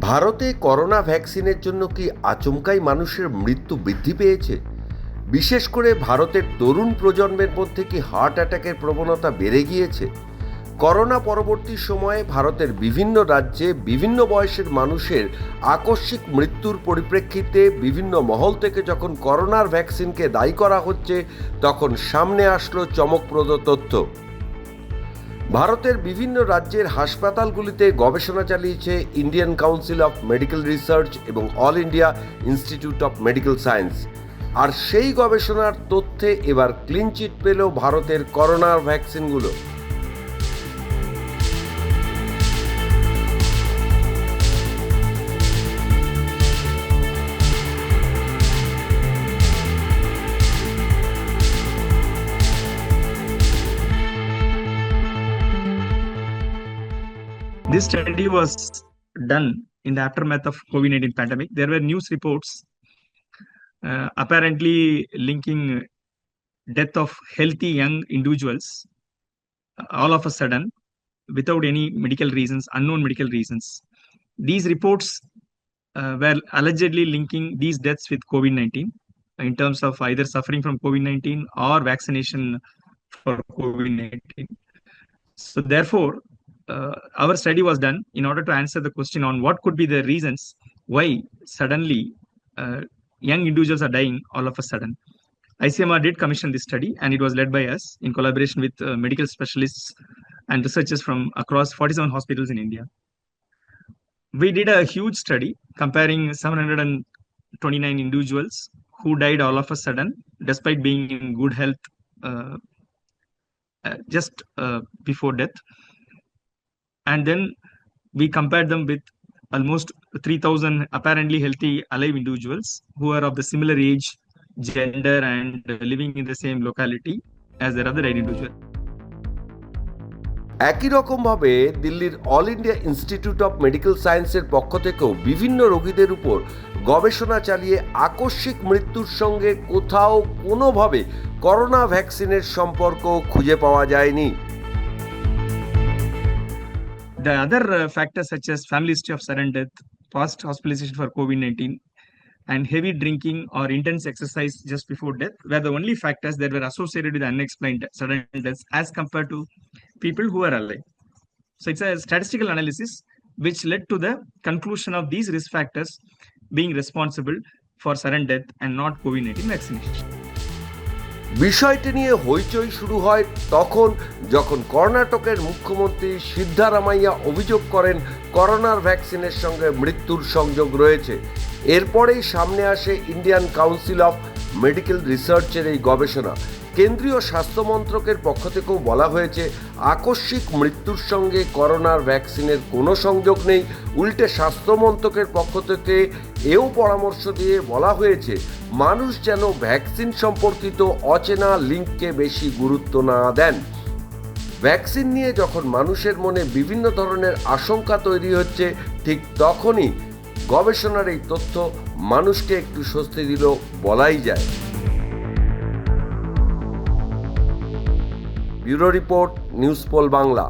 ভারতে করোনা ভ্যাকসিনের জন্য কি আচমকাই মানুষের মৃত্যু বৃদ্ধি পেয়েছে? বিশেষ করে ভারতের তরুণ প্রজন্মের মধ্যে কি হার্ট অ্যাটাকের প্রবণতা বেড়ে গিয়েছে? করোনা পরবর্তী সময়ে ভারতের বিভিন্ন রাজ্যে বিভিন্ন বয়সের মানুষের আকস্মিক মৃত্যুর পরিপ্রেক্ষিতে বিভিন্ন মহল থেকে যখন করোনার ভ্যাকসিনকে দায়ী করা হচ্ছে, তখন সামনে আসলো চমকপ্রদ তথ্য। ভারতের বিভিন্ন রাজ্যের হাসপাতালগুলিতে গবেষণা চালিয়েছে Indian council of medical research এবং all India institute of medical science. আর সেই গবেষণার তথ্যে এবার ক্লিনচিট পেল ভারতের করোনার ভ্যাকসিনগুলো। This study was done in the aftermath of COVID-19 pandemic. There were news reports uh, apparently linking death of healthy young individuals uh, all of a sudden without any medical reasons, unknown medical reasons. These reports uh, were allegedly linking these deaths with COVID-19 in terms of either suffering from COVID-19 or vaccination for COVID-19. So therefore, our study was done in order to answer the question on what could be the reasons why suddenly uh, young individuals are dying all of a sudden. ICMR did commission this study and it was led by us in collaboration with uh, medical specialists and researchers from across 47 hospitals in India. We did a huge study comparing 729 individuals who died all of a sudden despite being in good health uh, uh, just uh, before death and then we compared them with almost 3000 apparently healthy alive individuals who are of the similar age gender and living in the same locality as their other individual একই রকমভাবে দিল্লির all India institute of medical সায়েন্সের পক্ষ থেকেও বিভিন্ন রোগীদের উপর গবেষণা চালিয়ে আকস্মিক মৃত্যুর সঙ্গে কোথাও কোনোভাবে করোনা ভ্যাকসিনের সম্পর্ক খুঁজে পাওয়া যায়নি the other uh, factors such as family history of sudden death past hospitalization for covid-19 and heavy drinking or intense exercise just before death were the only factors that were associated with unexplained sudden deaths as compared to people who are alive. So it's a statistical analysis which led to the conclusion of these risk factors being responsible for sudden death and not COVID-19 vaccination. বিষয়টি নিয়ে হইচই শুরু হয় তখন যখন কর্ণাটকের মুখ্যমন্ত্রী সিদ্ধারামাইয়া অভিযোগ করেন করোনার ভ্যাকসিনের সঙ্গে মৃত্যুর সংযোগ রয়েছে। এরপরেই সামনে আসে ইন্ডিয়ান কাউন্সিল অফ মেডিকেল রিসার্চের এই গবেষণা। কেন্দ্রীয় স্বাস্থ্য মন্ত্রকের পক্ষ থেকেও বলা হয়েছে, আকস্মিক মৃত্যুর সঙ্গে করোনার ভ্যাকসিনের কোনো সংযোগ নেই। উল্টে স্বাস্থ্য মন্ত্রকের পক্ষ থেকে এও পরামর্শ দিয়ে বলা হয়েছে, মানুষ যেন ভ্যাকসিন সম্পর্কিত অচেনা লিঙ্ককে বেশি গুরুত্ব না দেন। ভ্যাকসিন নিয়ে যখন মানুষের মনে বিভিন্ন ধরনের আশঙ্কা তৈরি হচ্ছে, ঠিক তখনই গবেষণার এই তথ্য মানুষকে একটু স্বস্তি দিল বলাই যায়। Bureau report, news pole Bangla.